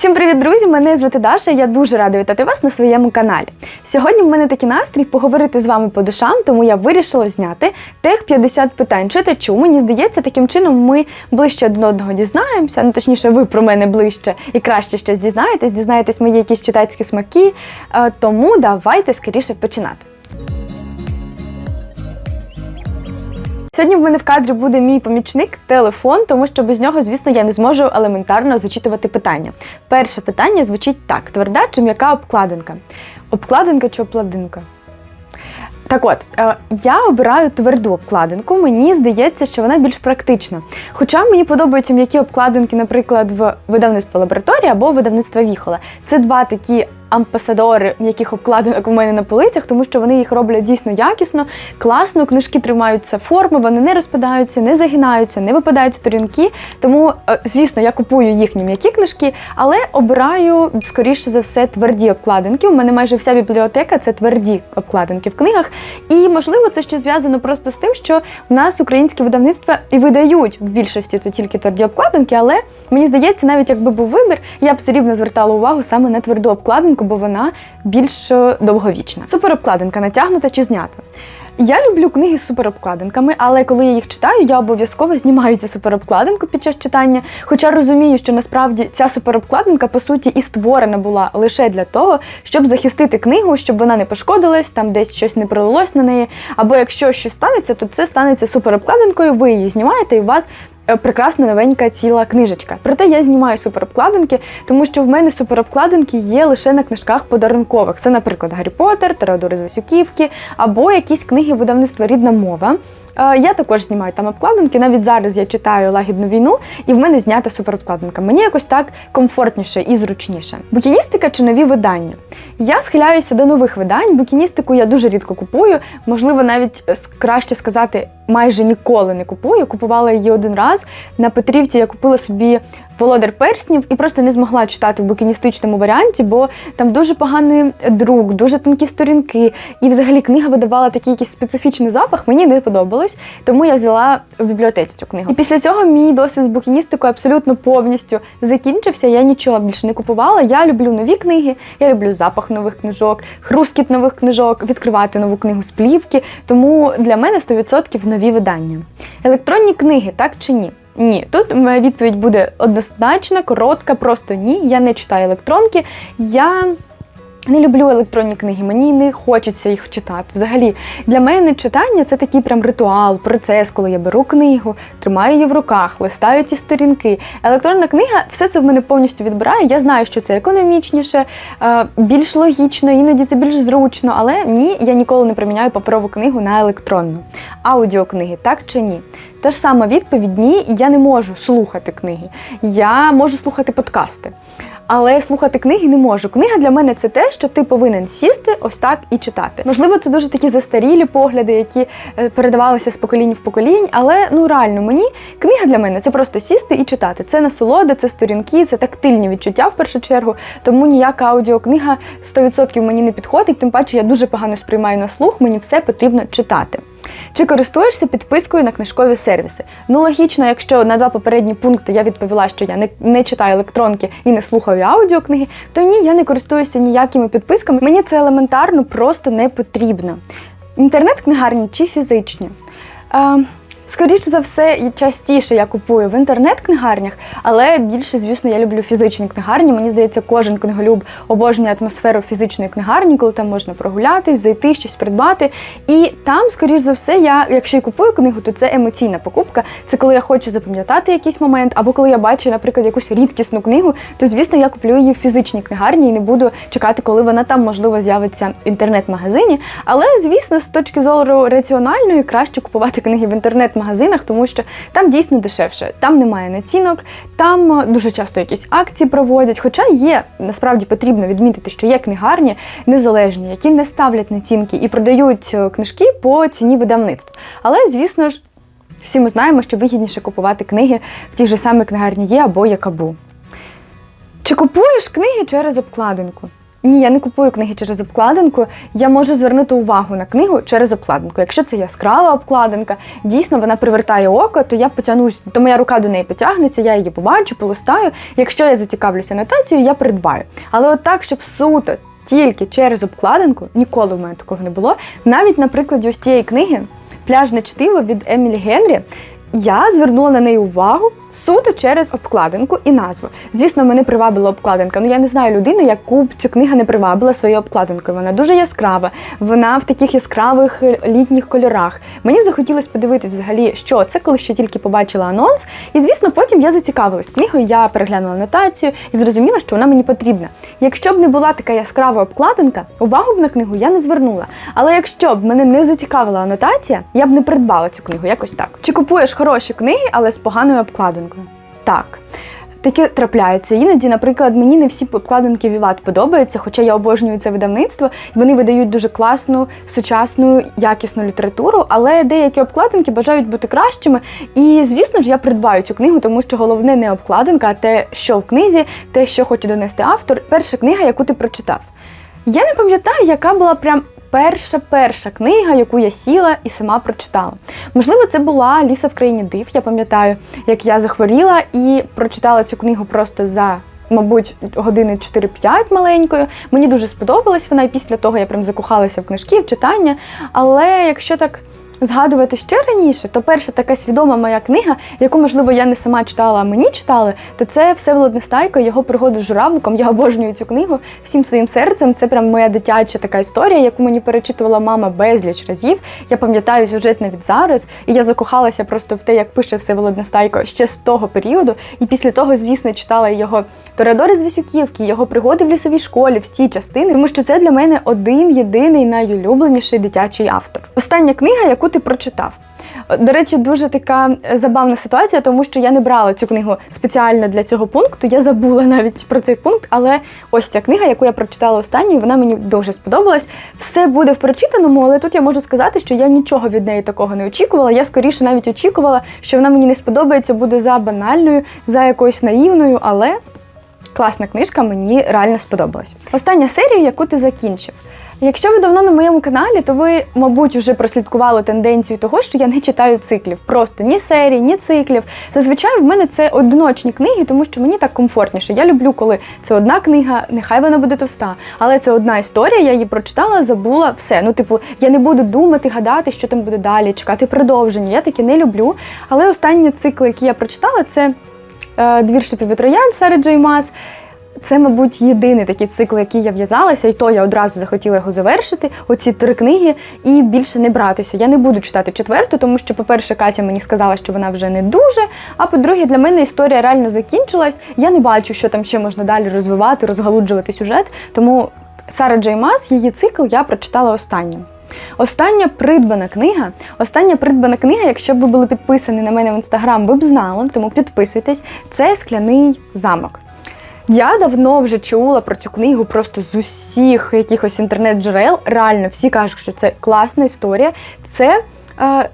Всім привіт, друзі! Мене звати Даша. Я дуже рада вітати вас на своєму каналі. Сьогодні в мене такий настрій поговорити з вами по душам, тому я вирішила зняти тех 50 питань. Читачу, мені здається, таким чином ми ближче один одного дізнаємося. Ну точніше, ви про мене ближче і краще щось дізнаєтесь, дізнаєтесь мої якісь читацькі смаки. Е, Тому давайте скоріше починати. Сьогодні в мене в кадрі буде мій помічник телефон, тому що без нього, звісно, я не зможу елементарно зачитувати питання. Перше питання звучить так: тверда чи м'яка обкладинка? Обкладинка чи обкладинка? Так от, е, я обираю тверду обкладинку, мені здається, що вона більш практична. Хоча мені подобаються м'які обкладинки, наприклад, в видавництво лабораторія або видавництво Віхола. Це два такі амбасадори м'яких обкладинок у мене на полицях, тому що вони їх роблять дійсно якісно, класно. Книжки тримаються форми, вони не розпадаються, не загинаються, не випадають сторінки. Тому, е, звісно, я купую їхні м'які книжки, але обираю скоріше за все тверді обкладинки. У мене майже вся бібліотека це тверді обкладинки в книгах. І можливо, це ще зв'язано просто з тим, що в нас українські видавництва і видають в більшості то тільки тверді обкладинки, але мені здається, навіть якби був вибір, я б все рівно звертала увагу саме на тверду обкладинку, бо вона більш е, довговічна. Суперобкладинка натягнута чи знята. Я люблю книги з суперобкладинками, але коли я їх читаю, я обов'язково знімаю цю суперобкладинку під час читання. Хоча розумію, що насправді ця суперобкладинка по суті і створена була лише для того, щоб захистити книгу, щоб вона не пошкодилась, там десь щось не пролилось на неї. Або якщо щось станеться, то це станеться суперобкладинкою. Ви її знімаєте, і у вас прекрасна новенька ціла книжечка. Проте я знімаю суперобкладинки, тому що в мене суперобкладинки є лише на книжках подарункових. Це, наприклад, Гаррі Поттер, Теодори з Васюківки або якісь книги видавництва Рідна мова. Е, Я також знімаю там обкладинки. Навіть зараз я читаю лагідну війну, і в мене знята суперобкладинка. Мені якось так комфортніше і зручніше. Букіністика чи нові видання? Я схиляюся до нових видань. Букіністику я дуже рідко купую. Можливо, навіть е, краще сказати, майже ніколи не купую. Купувала її один раз. На Петрівці я купила собі Володар перснів і просто не змогла читати в букіністичному варіанті, бо там дуже поганий друк, дуже тонкі сторінки. І взагалі книга видавала такий якийсь специфічний запах. Мені не подобалось, тому я взяла в бібліотеці цю книгу. І після цього мій досвід з букіністикою абсолютно повністю закінчився. Я нічого більше не купувала. Я люблю нові книги, я люблю запах нових книжок, хрускіт нових книжок, відкривати нову книгу з плівки. Тому для мене 100% нові видання. Електронні книги, так чи ні? Ні, тут моя відповідь буде однозначна, коротка, просто ні. Я не читаю електронки. Я не люблю електронні книги, мені не хочеться їх читати. Взагалі, для мене читання це такий прям ритуал, процес, коли я беру книгу, тримаю її в руках, листаю ці сторінки. Електронна книга все це в мене повністю відбирає. Я знаю, що це економічніше, е, більш логічно, іноді це більш зручно, але ні, я ніколи не приміняю паперову книгу на електронну. Аудіокниги, так чи ні? Та ж сама відповідь ні, я не можу слухати книги. Я можу слухати подкасти. Але слухати книги не можу. Книга для мене це те, що ти повинен сісти ось так і читати. Можливо, це дуже такі застарілі погляди, які е, передавалися з поколінь в поколінь. Але ну реально мені книга для мене це просто сісти і читати. Це насолода, це сторінки, це тактильні відчуття в першу чергу. Тому ніяка аудіокнига 100% мені не підходить. Тим паче я дуже погано сприймаю на слух, мені все потрібно читати. Чи користуєшся підпискою на книжкові сервіси? Ну логічно, якщо на два попередні пункти я відповіла, що я не, не читаю електронки і не слухаю аудіокниги, то ні, я не користуюся ніякими підписками. Мені це елементарно просто не потрібно. Інтернет-книгарні чи фізичні? Е, Скоріше за все, частіше я купую в інтернет-книгарнях, але більше, звісно, я люблю фізичні книгарні. Мені здається, кожен книголюб обожнює атмосферу фізичної книгарні, коли там можна прогулятись, зайти, щось придбати. І там, скоріш за все, я, якщо я купую книгу, то це емоційна покупка. Це коли я хочу запам'ятати якийсь момент, або коли я бачу, наприклад, якусь рідкісну книгу, то звісно я куплю її в фізичній книгарні і не буду чекати, коли вона там можливо з'явиться в інтернет-магазині. Але звісно, з точки зору раціональної краще купувати книги в інтернет-магазинах, тому що там дійсно дешевше, там немає націнок, там е, дуже часто якісь акції проводять. Хоча є насправді потрібно відмітити, що є книгарні незалежні, які не ставлять націнки і продають е, книжки по ціні видавництв. Але звісно ж. Всі ми знаємо, що вигідніше купувати книги в тій же самій книгарні є або Якабу. Чи купуєш книги через обкладинку? Ні, я не купую книги через обкладинку. Я можу звернути увагу на книгу через обкладинку. Якщо це яскрава обкладинка, дійсно вона привертає око, то я потягнусь, то моя рука до неї потягнеться, я її побачу, полистаю. Якщо я зацікавлюся анотацією, я придбаю. Але от так, щоб суто тільки через обкладинку, ніколи в мене такого не було. Навіть на прикладі ось цієї книги Пляжне чтиво від Емілі Генрі. Я звернула на неї увагу суто через обкладинку і назву. Звісно, мене привабила обкладинка. Ну я не знаю людини, яку б цю книга не привабила своєю обкладинкою. Вона дуже яскрава, вона в таких яскравих е, літніх кольорах. Мені захотілося подивитися взагалі, що це, коли ще тільки побачила анонс. І звісно, потім я зацікавилась книгою. Я переглянула анотацію і зрозуміла, що вона мені потрібна. Якщо б не була така яскрава обкладинка, увагу б на книгу я не звернула. Але якщо б мене не зацікавила анотація, я б не придбала цю книгу. Якось так. Чи купуєш хороші книги, але з поганою обкладинкою? Так. Таке трапляється. Іноді, наприклад, мені не всі обкладинки Віват подобаються, хоча я обожнюю це видавництво, вони видають дуже класну, сучасну, якісну літературу, але деякі обкладинки бажають бути кращими. І, звісно ж, я придбаю цю книгу, тому що головне не обкладинка, а те, що в книзі, те, що хоче донести автор. Перша книга, яку ти прочитав. Я не пам'ятаю, яка була прям перша перша книга, яку я сіла і сама прочитала. Можливо, це була Ліса в країні див. Я пам'ятаю, як я захворіла і прочитала цю книгу просто за. Мабуть, години 4-5 маленькою. Мені дуже сподобалась вона, і після того я прям закохалася в книжки, в читання. Але якщо так згадувати ще раніше, то перша така свідома моя книга, яку, можливо, я не сама читала, а мені читали, то це Всеволод Нестайко, його пригоди з журавликом. Я обожнюю цю книгу всім своїм серцем. Це прям моя дитяча така історія, яку мені перечитувала мама безліч разів. Я пам'ятаю сюжет навіть зараз, і я закохалася просто в те, як пише Всеволод Нестайко ще з того періоду. І після того, звісно, читала його Торадори з Вісюківки, його пригоди в лісовій школі, всі частини, тому що це для мене один єдиний найулюбленіший дитячий автор. Остання книга, яку ти прочитав. До речі, дуже така забавна ситуація, тому що я не брала цю книгу спеціально для цього пункту. Я забула навіть про цей пункт, але ось ця книга, яку я прочитала останньою, вона мені дуже сподобалась. Все буде в прочитаному, але тут я можу сказати, що я нічого від неї такого не очікувала. Я скоріше навіть очікувала, що вона мені не сподобається, буде за банальною, за якоюсь наївною, але класна книжка, мені реально сподобалась. Остання серія, яку ти закінчив. Якщо ви давно на моєму каналі, то ви, мабуть, вже прослідкували тенденцію того, що я не читаю циклів. Просто ні серій, ні циклів. Зазвичай в мене це одиночні книги, тому що мені так комфортніше. Я люблю, коли це одна книга, нехай вона буде товста, але це одна історія, я її прочитала, забула все. Ну, типу, я не буду думати, гадати, що там буде далі, чекати продовження. Я таке не люблю. Але останні цикли, які я прочитала, це е, двір шипів і троян Сари Джей Мас. Це, мабуть, єдиний такий цикл, який я в'язалася, і то я одразу захотіла його завершити. Оці три книги, і більше не братися. Я не буду читати четверту, тому що, по-перше, Катя мені сказала, що вона вже не дуже. А по-друге, для мене історія реально закінчилась. Я не бачу, що там ще можна далі розвивати, розгалуджувати сюжет. Тому Сара Джей Мас, її цикл я прочитала останнім. Остання придбана книга. Остання придбана книга, якщо б ви були підписані на мене в інстаграм, ви б знали, тому підписуйтесь. Це скляний замок. Я давно вже чула про цю книгу просто з усіх якихось інтернет-джерел. Реально, всі кажуть, що це класна історія. Це е,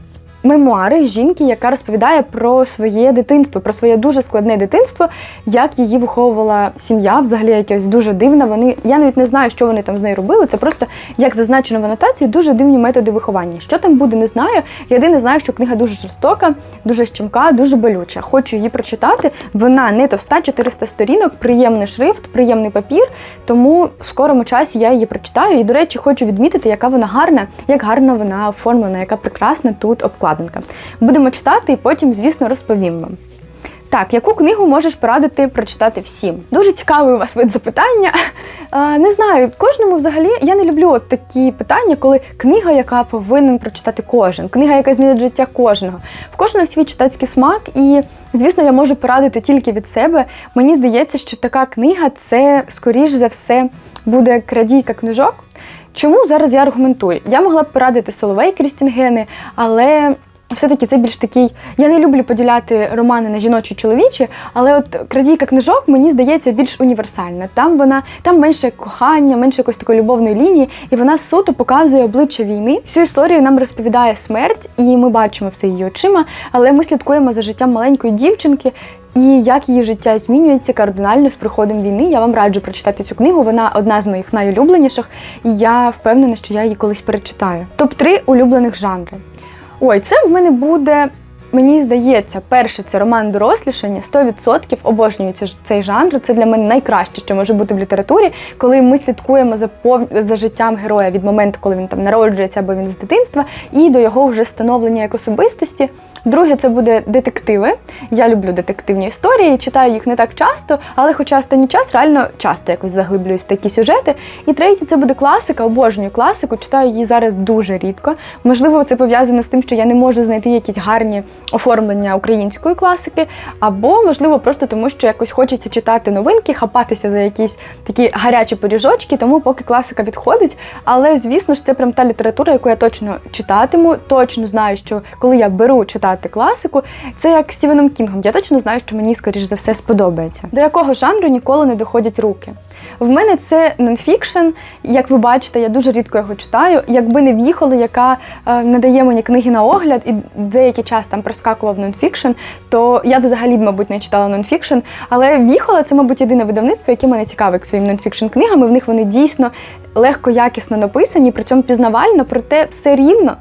мемуари жінки, яка розповідає про своє дитинство, про своє дуже складне дитинство, як її виховувала сім'я, взагалі якась дуже дивна. Вони я навіть не знаю, що вони там з нею робили. Це просто як зазначено в анотації, дуже дивні методи виховання. Що там буде, не знаю. Єдине знаю, що книга дуже жорстока, дуже щемка, дуже болюча. Хочу її прочитати. Вона не товста, 400 сторінок, приємний шрифт, приємний папір. Тому в скорому часі я її прочитаю. І, до речі, хочу відмітити, яка вона гарна, як гарно вона оформлена, яка прекрасна тут обкладинка. Будемо читати і потім, звісно, розповім вам. Так, яку книгу можеш порадити прочитати всім? Дуже цікавий у вас вид запитання. Не знаю, кожному взагалі я не люблю от такі питання, коли книга, яка повинен прочитати кожен, книга, яка змінить життя кожного. В кожного свій читацький смак, і звісно, я можу порадити тільки від себе. Мені здається, що така книга це скоріш за все буде крадійка книжок. Чому зараз я аргументую? Я могла б порадити Соловей Крістінгени, але все-таки це більш такий. Я не люблю поділяти романи на жіночі чоловічі, але от крадійка книжок мені здається більш універсальна. Там вона там менше кохання, менше якоїсь такої любовної лінії, і вона суто показує обличчя війни. Всю історію нам розповідає смерть, і ми бачимо все її очима. Але ми слідкуємо за життям маленької дівчинки. і як її життя змінюється кардинально з приходом війни. Я вам раджу прочитати цю книгу. Вона одна з моїх найулюбленіших, і я впевнена, що я її колись перечитаю. Топ 3 улюблених жанри. Ой, це в мене буде. Мені здається, перше це роман дорослішання. 100% обожнюю цей жанр. Це для мене найкраще, що може бути в літературі, коли ми слідкуємо за пов... за життям героя від моменту, коли він там народжується або він з дитинства, і до його вже становлення як особистості. Друге, це буде детективи. Я люблю детективні історії, читаю їх не так часто, але хоча останній час реально часто якось заглиблююсь в такі сюжети. І третє, це буде класика, обожнюю класику, читаю її зараз дуже рідко. Можливо, це пов'язано з тим, що я не можу знайти якісь гарні оформлення української класики, або можливо просто тому, що якось хочеться читати новинки, хапатися за якісь такі гарячі поріжочки, тому поки класика відходить. Але звісно ж, це прям та література, яку я точно читатиму. Точно знаю, що коли я беру читати класику, це як Стівеном Кінгом. Я точно знаю, що мені скоріш за все сподобається. До якого жанру ніколи не доходять руки. В мене це нонфікшн. Як ви бачите, я дуже рідко його читаю. Якби не в'їхали, яка е, надає мені книги на огляд, і деякий час там проскакував нонфікшн, то я б взагалі, мабуть, не читала нонфікшн. Але в'їхала це, мабуть, єдине видавництво, яке мене цікавить своїм нонфікшн книгами. В них вони дійсно легко, якісно написані, при цьому пізнавально, проте все рівно.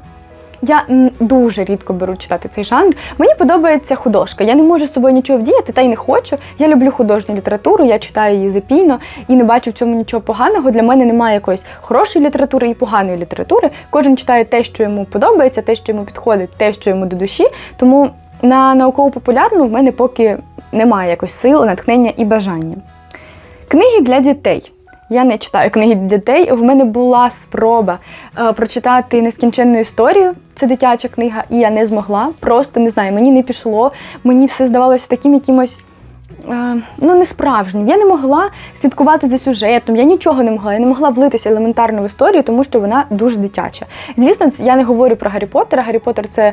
Я дуже рідко беру читати цей жанр. Мені подобається художка. Я не можу з собою нічого вдіяти, та й не хочу. Я люблю художню літературу, я читаю її запійно і не бачу в цьому нічого поганого. Для мене немає якоїсь хорошої літератури і поганої літератури. Кожен читає те, що йому подобається, те, що йому підходить, те, що йому до душі. Тому на науково-популярну в мене поки немає якось сил, натхнення і бажання. Книги для дітей. Я не читаю книги для дітей. В мене була спроба е, прочитати нескінченну історію. Це дитяча книга, і я не змогла. Просто не знаю, мені не пішло. Мені все здавалося таким якимось. е, Ну, не справжнім. Я не могла слідкувати за сюжетом, я нічого не могла. Я не могла влитися елементарно в історію, тому що вона дуже дитяча. Звісно, я не говорю про Гаррі Поттера. Гаррі Поттер це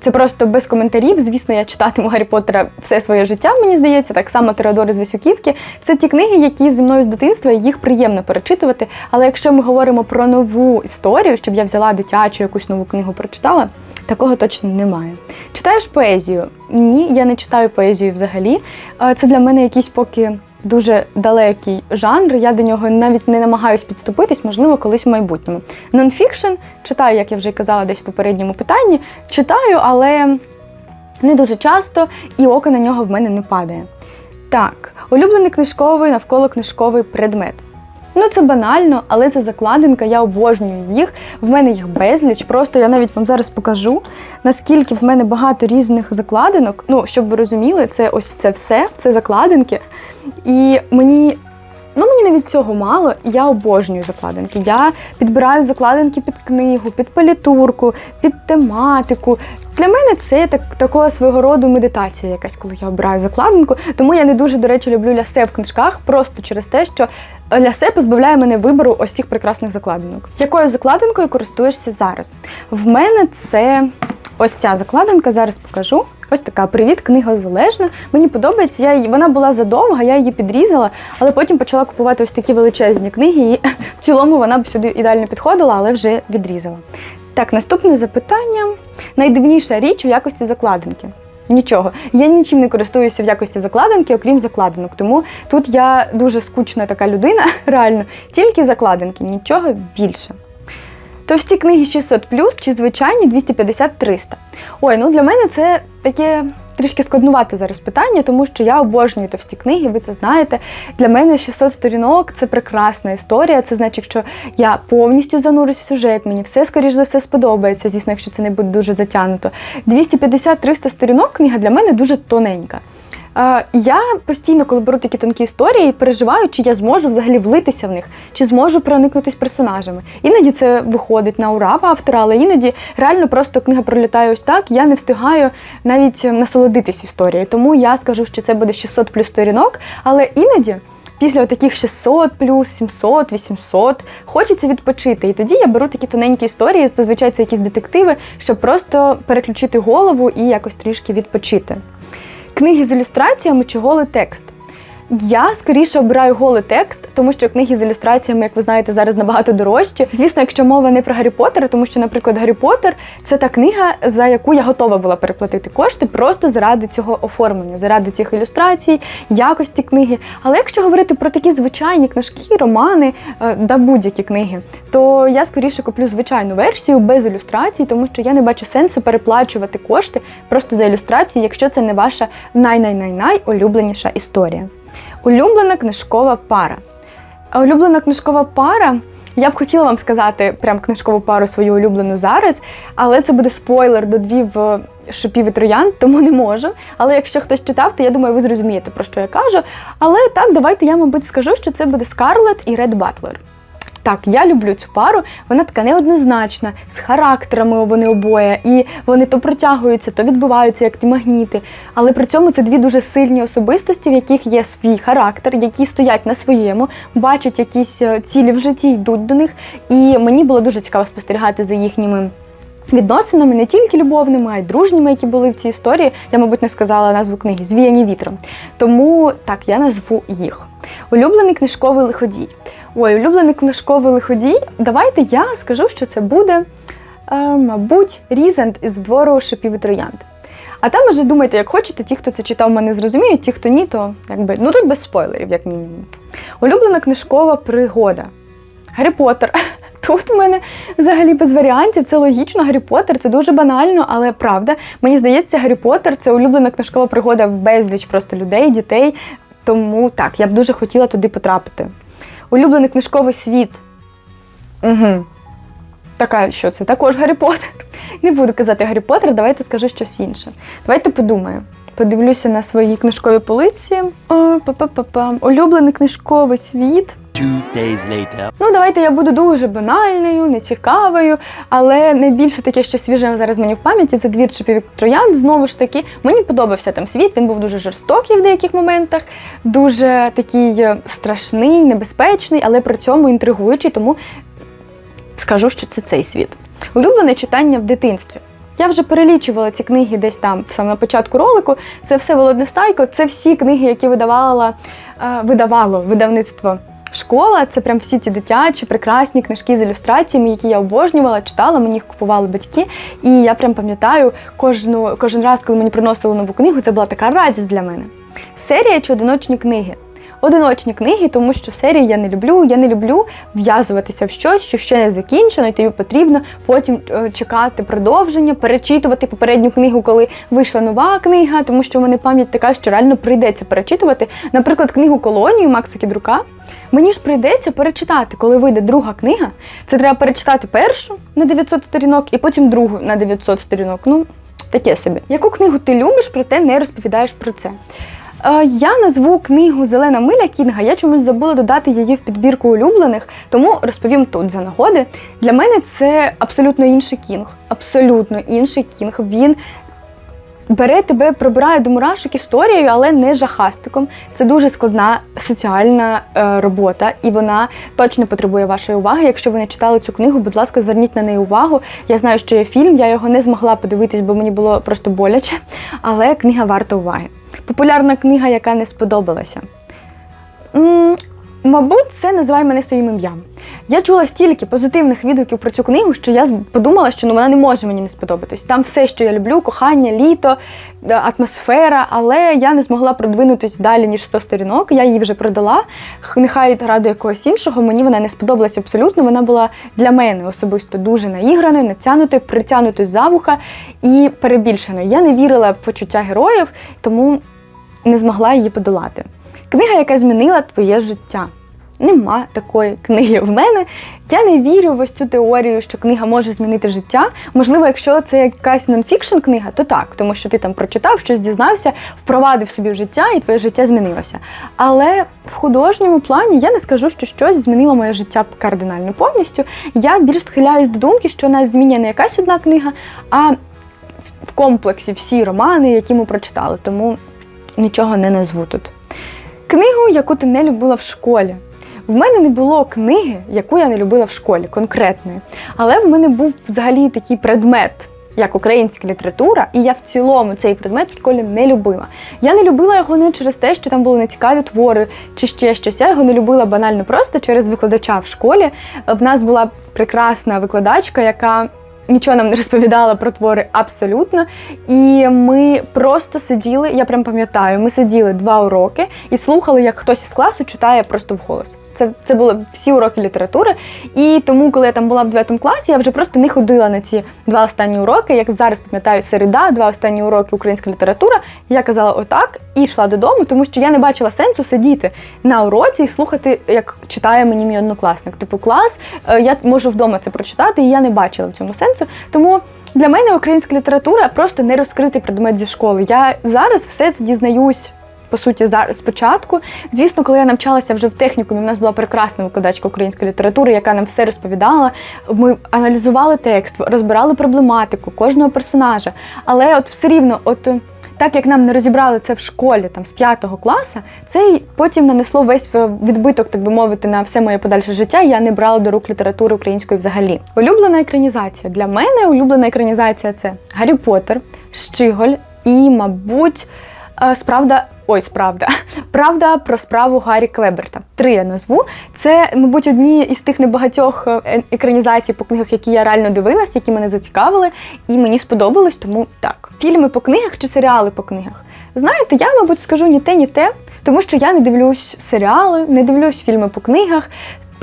це просто без коментарів. Звісно, я читатиму Гаррі Поттера все своє життя, мені здається, так само Теодори з Васюківки. Це ті книги, які зі мною з дитинства, і їх приємно перечитувати. Але якщо ми говоримо про нову історію, щоб я взяла дитячу якусь нову книгу, прочитала, такого точно немає. Читаєш поезію? Ні, я не читаю поезію взагалі. Це для мене якийсь поки. Дуже далекий жанр, я до нього навіть не намагаюсь підступитись, можливо, колись в майбутньому. Нонфікшн читаю, як я вже казала десь в попередньому питанні. Читаю, але не дуже часто, і око на нього в мене не падає. Так, улюблений книжковий навколо книжковий предмет. Ну, це банально, але це закладинка, я обожнюю їх. В мене їх безліч. Просто я навіть вам зараз покажу, наскільки в мене багато різних закладинок. Ну, щоб ви розуміли, це ось це все, це закладинки. І мені. Ну, мені навіть цього мало, я обожнюю закладинки. Я підбираю закладинки під книгу, під палітурку, під тематику. Для мене це так, такого свого роду медитація якась, коли я обираю закладинку. Тому я не дуже, до речі, люблю лясе в книжках, просто через те, що лясе позбавляє мене вибору ось цих прекрасних закладинок. Якою закладинкою користуєшся зараз? В мене це ось ця закладинка, зараз покажу. Ось така привіт, книга залежна. Мені подобається. Я її вона була задовга, я її підрізала, але потім почала купувати ось такі величезні книги. І в цілому вона б сюди ідеально підходила, але вже відрізала. Так, наступне запитання. Найдивніша річ у якості закладинки. Нічого. Я нічим не користуюся в якості закладинки, окрім закладинок. Тому тут я дуже скучна така людина, реально. Тільки закладинки, нічого більше. Товсті книги 600 чи звичайні 250-300. Ой, ну для мене це таке трішки складнувате зараз питання, тому що я обожнюю товсті книги, ви це знаєте. Для мене 600 сторінок це прекрасна історія. Це значить, що я повністю занурюсь в сюжет, мені все скоріш за все сподобається, звісно, якщо це не буде дуже затягнуто. 250-300 сторінок книга для мене дуже тоненька. Я постійно, коли беру такі тонкі історії, переживаю, чи я зможу взагалі влитися в них, чи зможу проникнутися персонажами. Іноді це виходить на ура автора, але іноді реально просто книга пролітає ось так. Я не встигаю навіть насолодитись історією. Тому я скажу, що це буде 600 плюс сторінок, але іноді. Після таких 600 плюс 700, 800 хочеться відпочити. І тоді я беру такі тоненькі історії, зазвичай це якісь детективи, щоб просто переключити голову і якось трішки відпочити. Книги з ілюстраціями чи голий текст. Я скоріше обираю голий текст, тому що книги з ілюстраціями, як ви знаєте, зараз набагато дорожчі. Звісно, якщо мова не про Гаррі Поттера, тому що, наприклад, Гаррі Поттер це та книга, за яку я готова була переплатити кошти просто заради цього оформлення, заради цих ілюстрацій, якості книги. Але якщо говорити про такі звичайні книжки, романи е, да будь-які книги, то я скоріше куплю звичайну версію без ілюстрацій, тому що я не бачу сенсу переплачувати кошти просто за ілюстрації, якщо це не ваша най-най-най-най улюбленіша історія. Улюблена книжкова пара. Улюблена книжкова пара. Я б хотіла вам сказати прям книжкову пару свою улюблену зараз, але це буде спойлер до двів шипів і троян, тому не можу. Але якщо хтось читав, то я думаю, ви зрозумієте, про що я кажу. Але так, давайте я, мабуть, скажу, що це буде Скарлет і Ред Батлер. Так, я люблю цю пару, вона така неоднозначна, з характерами вони обоє, і вони то притягуються, то відбиваються, як ті магніти. Але при цьому це дві дуже сильні особистості, в яких є свій характер, які стоять на своєму, бачать якісь е, цілі в житті, йдуть до них. І мені було дуже цікаво спостерігати за їхніми. Відносинами не тільки любовними, а й дружніми, які були в цій історії. Я, мабуть, не сказала назву книги Звіяні вітром. Тому так, я назву їх. Улюблений книжковий лиходій. Ой, улюблений книжковий лиходій. Давайте я скажу, що це буде, е, мабуть, Різент із двору шипів і троянд. А там вже думайте, як хочете, ті, хто це читав, мене зрозуміють, ті, хто ні, то якби ну тут без спойлерів, як мінімум. Улюблена книжкова пригода. Гаррі Поттер. Тут в мене взагалі без варіантів. Це логічно. Гаррі Поттер, це дуже банально, але правда. Мені здається, Гаррі Поттер це улюблена книжкова пригода в безліч просто людей, дітей. Тому так, я б дуже хотіла туди потрапити. Улюблений книжковий світ. Угу. Така, що це? Також Гаррі Поттер. Не буду казати Гаррі Поттер, давайте скажу щось інше. Давайте подумаю. Подивлюся на свої книжкові полиці. О, па -па -па -па. Улюблений книжковий світ. Two days later. Ну, давайте я буду дуже банальною, нецікавою, але найбільше таке, що свіже зараз мені в пам'яті, це двір шипів і троянд. Знову ж таки, мені подобався там світ. Він був дуже жорстокий в деяких моментах, дуже такий е, страшний, небезпечний, але при цьому інтригуючий, тому скажу, що це цей світ. Улюблене читання в дитинстві. Я вже перелічувала ці книги десь там саме на початку ролику. Це все Володнестайко, це всі книги, які видавала, е, видавало видавництво школа. Це прям всі ті дитячі, прекрасні книжки з ілюстраціями, які я обожнювала, читала, мені їх купували батьки. І я прям пам'ятаю кожну, кожен раз, коли мені приносили нову книгу, це була така радість для мене. Серія чи одиночні книги. Одиночні книги, тому що серії я не люблю. Я не люблю в'язуватися в щось, що ще не закінчено, і тобі потрібно потім е, чекати продовження, перечитувати попередню книгу, коли вийшла нова книга, тому що в мене пам'ять така, що реально прийдеться перечитувати. Наприклад, книгу Колонію Макса Кідрука. Мені ж прийдеться перечитати, коли вийде друга книга. Це треба перечитати першу на 900 сторінок і потім другу на 900 сторінок. Ну, таке собі. Яку книгу ти любиш, проте не розповідаєш про це? Е, Я назву книгу Зелена миля Кінга. Я чомусь забула додати її в підбірку улюблених, тому розповім тут за нагоди. Для мене це абсолютно інший кінг. Абсолютно інший кінг. Він бере тебе, пробирає до мурашок історією, але не жахастиком. Це дуже складна соціальна е, робота, і вона точно потребує вашої уваги. Якщо ви не читали цю книгу, будь ласка, зверніть на неї увагу. Я знаю, що є фільм, я його не змогла подивитись, бо мені було просто боляче. Але книга варта уваги. Популярна книга, яка не сподобалася. Мабуть, це називай мене своїм ім'ям. Я чула стільки позитивних відгуків про цю книгу, що я подумала, що ну вона не може мені не сподобатись. Там все, що я люблю, кохання, літо, е, атмосфера, але я не змогла продвинутись далі, ніж 100 сторінок. Я її вже продала. Нехай радує когось іншого. Мені вона не сподобалась абсолютно. Вона була для мене особисто дуже наіграною, натягнутою, притягнутою за вуха і перебільшеною. Я не вірила в почуття героїв, тому не змогла її подолати. Книга, яка змінила твоє життя. Нема такої книги в мене. Я не вірю в ось цю теорію, що книга може змінити життя. Можливо, якщо це якась нонфікшн книга, то так, тому що ти там прочитав, щось дізнався, впровадив собі в життя, і твоє життя змінилося. Але в художньому плані я не скажу, що щось змінило моє життя кардинально повністю. Я більш схиляюсь до думки, що нас змінює не якась одна книга, а в комплексі всі романи, які ми прочитали. Тому нічого не назву тут. Книгу, яку ти не любила в школі. В мене не було книги, яку я не любила в школі, конкретної. Але в мене був взагалі такий предмет, як українська література, і я в цілому цей предмет в школі не любила. Я не любила його не через те, що там були нецікаві твори чи ще щось. Я його не любила банально просто через викладача в школі. В нас була прекрасна викладачка, яка нічого нам не розповідала про твори абсолютно. І ми просто сиділи, я прям пам'ятаю, ми сиділи два уроки і слухали, як хтось із класу читає просто вголос. Це, це були всі уроки літератури. І тому, коли я там була в 9 класі, я вже просто не ходила на ці два останні уроки. Як зараз пам'ятаю, середа, два останні уроки українська література. Я казала отак і йшла додому, тому що я не бачила сенсу сидіти на уроці і слухати, як читає мені мій однокласник. Типу, клас, е, я можу вдома це прочитати, і я не бачила в цьому сенсу. Тому для мене українська література просто не розкритий предмет зі школи. Я зараз все це дізнаюсь. По суті, зараз спочатку. Звісно, коли я навчалася вже в технікумі, у нас була прекрасна викладачка української літератури, яка нам все розповідала. Ми аналізували текст, розбирали проблематику кожного персонажа. Але от все рівно, от так як нам не розібрали це в школі там з п'ятого класу, це й потім нанесло весь відбиток, так би мовити, на все моє подальше життя. Я не брала до рук літератури української взагалі. Улюблена екранізація для мене улюблена екранізація це Гаррі Поттер, Щиголь і, мабуть, справда. Ой, справда. Правда про справу Гаррі Клеберта. Три я назву. Це, мабуть, одні із тих небагатьох е, екранізацій по книгах, які я реально дивилась, які мене зацікавили, і мені сподобалось, тому так. Фільми по книгах чи серіали по книгах? Знаєте, я, мабуть, скажу ні те, ні те, тому що я не дивлюсь серіали, не дивлюсь фільми по книгах.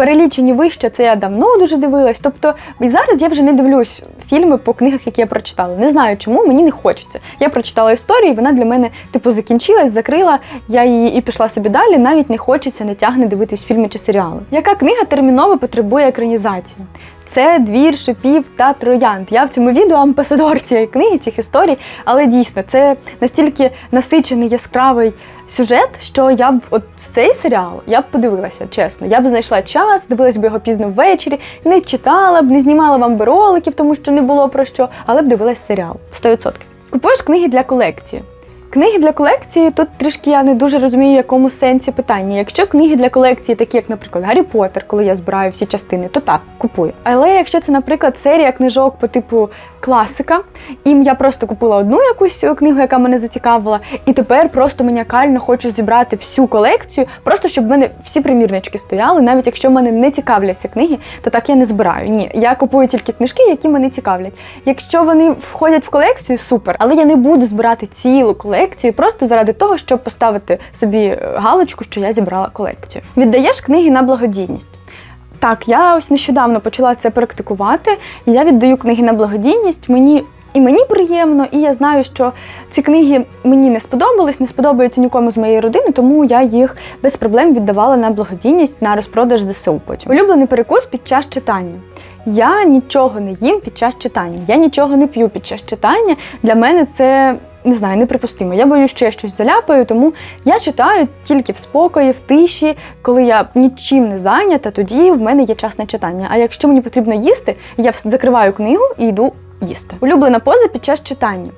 Перелічені вище, це я давно дуже дивилась. Тобто, і зараз я вже не дивлюсь фільми по книгах, які я прочитала. Не знаю чому, мені не хочеться. Я прочитала історію, вона для мене типу закінчилась, закрила. Я її і пішла собі далі. Навіть не хочеться, не тягне дивитись фільми чи серіали. Яка книга терміново потребує екранізації? Це двір шипів та троянд. Я в цьому відео амбасадор цієї книги, цих історій, але дійсно це настільки насичений яскравий сюжет, що я б от цей серіал я б подивилася, чесно. Я б знайшла час, дивилась би його пізно ввечері, не читала б, не знімала вам би роликів, тому що не було про що, але б дивилась серіал 100%. Купуєш книги для колекції. Книги для колекції тут трішки я не дуже розумію, в якому сенсі питання. Якщо книги для колекції, такі як, наприклад, Гаррі Поттер, коли я збираю всі частини, то так, купую. Але якщо це, наприклад, серія книжок по типу класика, і я просто купила одну якусь книгу, яка мене зацікавила, і тепер просто маніакально хочу зібрати всю колекцію, просто щоб в мене всі примірнички стояли. Навіть якщо мене не цікавляться книги, то так я не збираю. Ні, я купую тільки книжки, які мене цікавлять. Якщо вони входять в колекцію, супер, але я не буду збирати цілу колекцію просто заради того, щоб поставити собі е, галочку, що я зібрала колекцію. Віддаєш книги на благодійність. Так, я ось нещодавно почала це практикувати, я віддаю книги на благодійність. Мені і мені приємно, і я знаю, що ці книги мені не сподобались, не сподобаються нікому з моєї родини, тому я їх без проблем віддавала на благодійність на розпродаж ЗСУ. Потім улюблений перекус під час читання. Я нічого не їм під час читання, я нічого не п'ю під час читання. Для мене це не знаю, неприпустимо. Я боюсь, що я щось заляпаю, тому я читаю тільки в спокої, в тиші, коли я нічим не зайнята, тоді в мене є час на читання. А якщо мені потрібно їсти, я закриваю книгу і йду їсти. Улюблена поза під час читання.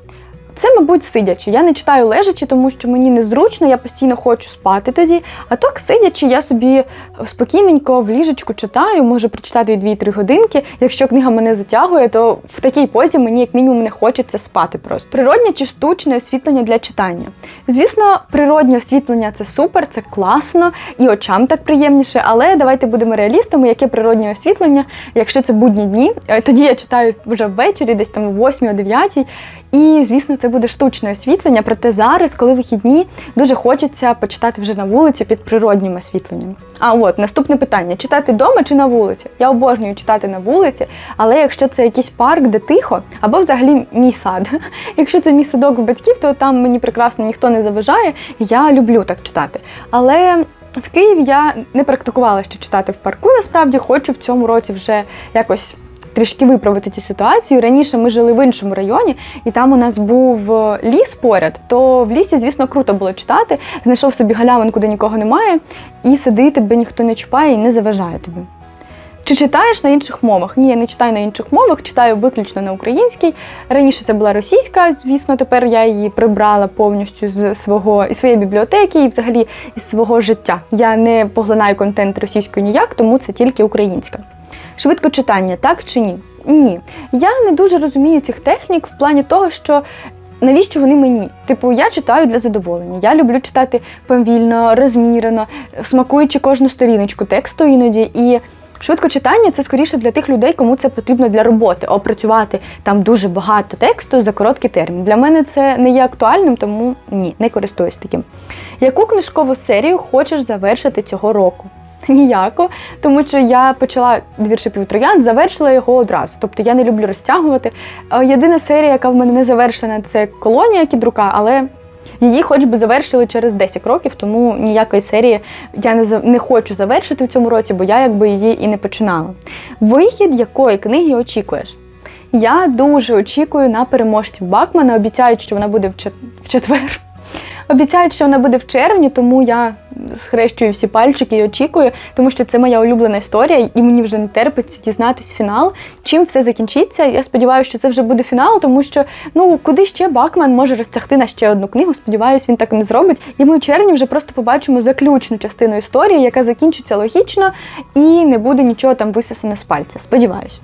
Це, мабуть, сидячи. Я не читаю лежачи, тому що мені незручно, я постійно хочу спати тоді. А так, сидячи, я собі спокійненько в ліжечку читаю, можу прочитати 2-3 годинки. Якщо книга мене затягує, то в такій позі мені, як мінімум, не хочеться спати просто. Природнє чи штучне освітлення для читання. Звісно, природнє освітлення це супер, це класно і очам так приємніше, але давайте будемо реалістами, яке природнє освітлення, якщо це будні дні, е, тоді я читаю вже ввечері, десь там о 8-9. І, звісно, це буде штучне освітлення, проте зараз, коли вихідні, дуже хочеться почитати вже на вулиці під природнім освітленням. А от наступне питання: читати вдома чи на вулиці? Я обожнюю читати на вулиці, але якщо це якийсь парк, де тихо, або взагалі мій сад. Якщо це мій садок в батьків, то там мені прекрасно ніхто не заважає. Я люблю так читати. Але. В Києві я не практикувала ще читати в парку. Насправді хочу в цьому році вже якось трішки виправити цю ситуацію. Раніше ми жили в іншому районі, і там у нас був е, ліс поряд. То в лісі, звісно, круто було читати. Знайшов собі галявинку, де нікого немає, і сиди, тебе ніхто не чіпає і не заважає тобі. Чи читаєш на інших мовах? Ні, я не читаю на інших мовах, читаю виключно на українській. Раніше це була російська, звісно, тепер я її прибрала повністю з свого із своєї бібліотеки і взагалі із свого життя. Я не поглинаю контент російською ніяк, тому це тільки українська. Швидко читання, так чи ні? ні. Я не дуже розумію цих технік в плані того, що. Навіщо вони мені? Типу, я читаю для задоволення. Я люблю читати повільно, розмірено, смакуючи кожну сторіночку тексту іноді. І швидкочитання це скоріше для тих людей, кому це потрібно для роботи, опрацювати там дуже багато тексту за короткий термін. Для мене це не є актуальним, тому ні, не користуюсь таким. Яку книжкову серію хочеш завершити цього року? Ніяко, тому що я почала двірші півтроян, завершила його одразу. Тобто я не люблю розтягувати. Е, Єдина серія, яка в мене не завершена, це колонія кідрука, але її хоч би завершили через 10 років, тому ніякої серії я не, не хочу завершити в цьому році, бо я якби її і не починала. Вихід якої книги очікуєш? Я дуже очікую на переможців Бакмана. Обіцяють, що вона буде в четвер. Обіцяють, що вона буде в червні, тому я схрещую всі пальчики і очікую, тому що це моя улюблена історія, і мені вже не терпиться дізнатись фінал, чим все закінчиться. Я сподіваюся, що це вже буде фінал, тому що ну куди ще Бакман може розтягти на ще одну книгу. Сподіваюсь, він так і не зробить. І ми в червні вже просто побачимо заключну частину історії, яка закінчиться логічно і не буде нічого там висосано з пальця. Сподіваюсь.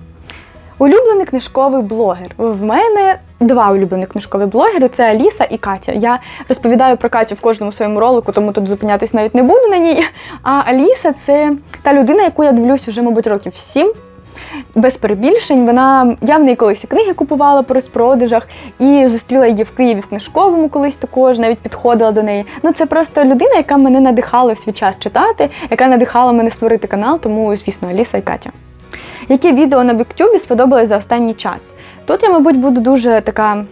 Улюблений книжковий блогер. В мене два улюблені книжкові блогери це Аліса і Катя. Я розповідаю про Катю в кожному своєму ролику, тому тут зупинятись навіть не буду на ній. А Аліса це та людина, яку я дивлюсь вже, мабуть, років сім. Без перебільшень, вона я в неї колись і книги купувала по розпродажах і зустріла її в Києві в книжковому колись також, навіть підходила до неї. Ну це просто людина, яка мене надихала в свій час читати, яка надихала мене створити канал, тому, звісно, Аліса і Катя. Які відео на Біктюбі сподобались за останній час? Тут я, мабуть, буду дуже така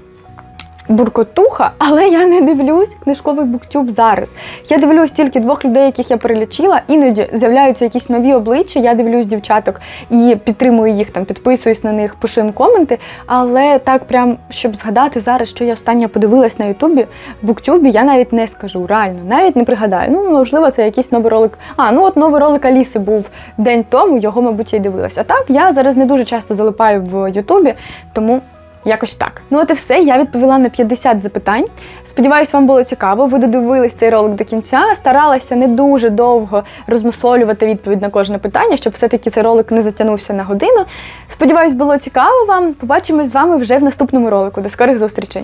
буркотуха, але я не дивлюсь книжковий буктюб зараз. Я дивлюсь тільки двох людей, яких я перелічила. Іноді з'являються якісь нові обличчя. Я дивлюсь дівчаток і підтримую їх там, підписуюсь на них, пишу їм коменти. Але так, прям щоб згадати зараз, що я останнє подивилась на Ютубі, в буктюбі, я навіть не скажу. Реально, навіть не пригадаю. Ну, можливо, це якийсь новий ролик. А, ну от новий ролик Аліси був день тому, його, мабуть, я й дивилася. А так, я зараз не дуже часто залипаю в Ютубі, тому. Якось так. Ну от і все. Я відповіла на 50 запитань. Сподіваюсь, вам було цікаво. Ви додивились цей ролик до кінця. Старалася не дуже довго розмусолювати відповідь на кожне питання, щоб все-таки цей ролик не затягнувся на годину. Сподіваюсь, було цікаво вам. Побачимось з вами вже в наступному ролику. До скорих зустрічей!